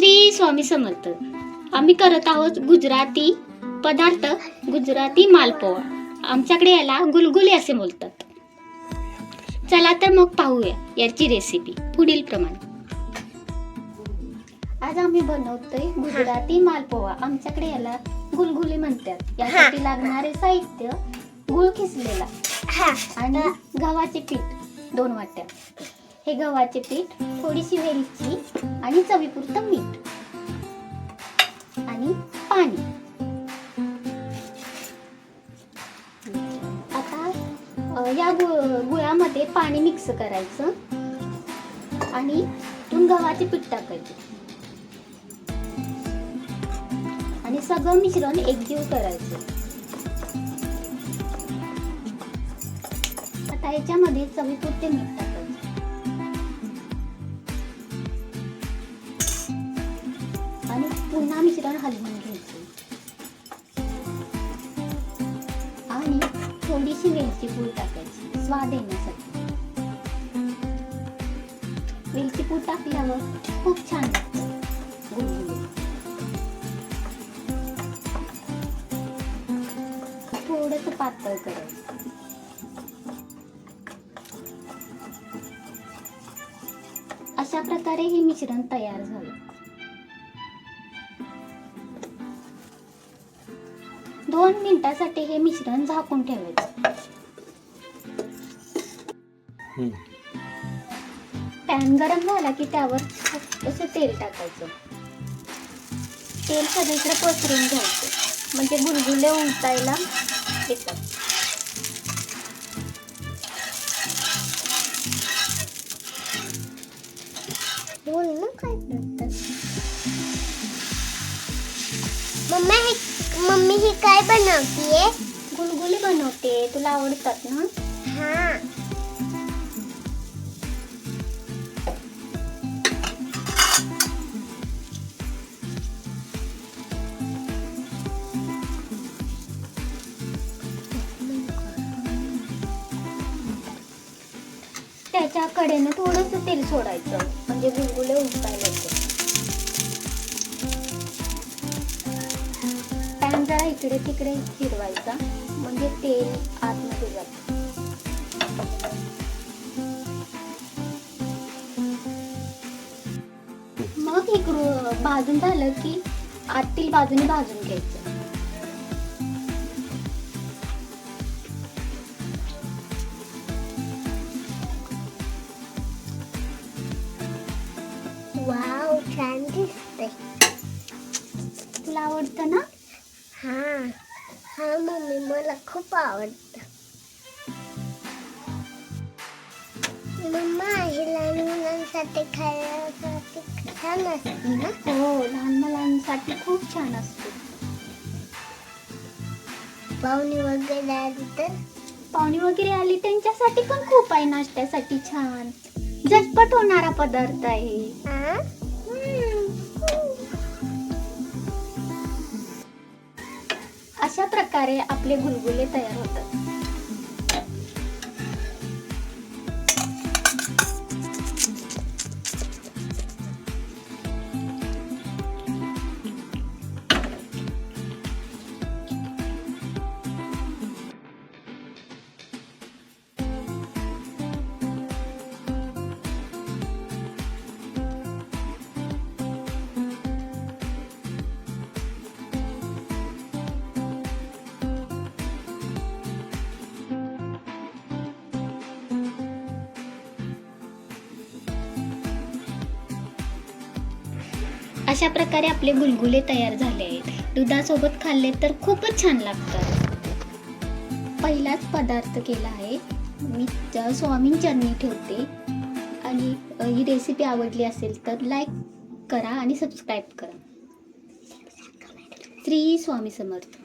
श्री स्वामी समर्थ. आम्ही करत आहोत गुजराती पदार्थ गुजराती मालपोहा आमच्याकडे याला गुलगुले असे बोलतात. चला तर मग पाहूया याची रेसिपी पुढील प्रमाणे. आज आम्ही बनवतोय गुजराती मालपोहा आमच्याकडे याला गुलगुले म्हणतात. यासाठी लागणारे साहित्य गुळ खिसलेला हा. आणि गव्हाचे पीठ दोन वाट्या. हे गव्हाचे पीठ थोडीशी वेलची आणि चवीपुरतं मीठ. आणि पाणी. आता या गुळामध्ये पाणी मिक्स करायचं. आणि तून गव्हाचे पीठ टाकायचे. आणि सगळं मिश्रण एकजीव करायचं. आता याच्यामध्ये चवीपुरते मीठ आणि पुन्हा मिश्रण हलवून घ्यायचे. आणि थोडीशी वेलची पूड टाकायची स्वाद येण्यासाठी. वेलची पूड टाकल्यावर खूप छान लागतं. थोडस पातळ करायचं. अशा प्रकारे हे मिश्रण तयार झालं. दोन मिनिटासाठी हे मिश्रण झाकून ठेवायचं. पॅन गरम झाला की त्यावर असं तेल टाकायचं. तेल सगळीकडे पसरून घ्यायचं. म्हणजे गुलगुले उलटायला येतात. बोल ना काय मम्मी हे मम्मी ही काय बनवतीये? गुलगुले बनवते. तुला आवडतात ना? हा. त्याच्या कडेनं थोडस तेल सोडायचं. म्हणजे गुलगुले उलटायला जरा इकडे तिकडे फिरवायचा. म्हणजे तेल आतमध्ये जातं मग इकडून भाजून झालं की आतील बाजूने भाजून घ्यायचं. वाव छान दिसते तुला आवडतं ना? हा. हा मम्मी मला खूप आवडतं. मम्मा हे लहान मुलांसाठी खायसाठी छान असते ना? हो लहान मुलांसाठी खूप छान असते. पाहुणे वगैरे आली तर? पाहुणे वगैरे आली त्यांच्यासाठी पण खूप आहे नाश्त्यासाठी छान. झटपट होणारा पदार्थ आहे. अशा प्रकारे आपले गुलगुले तयार होतात. अशा प्रकारे आपले गुलगुले तयार झाले आहेत दुधासोबत खाल्ले तर खूपच छान लागतात. पहिलाच पदार्थ केला आहे. मी स्वामीन चटणी ठेवते. आणि ही रेसिपी आवडली असेल तर लाईक करा आणि सबस्क्राईब करा. श्री स्वामी समर्थ.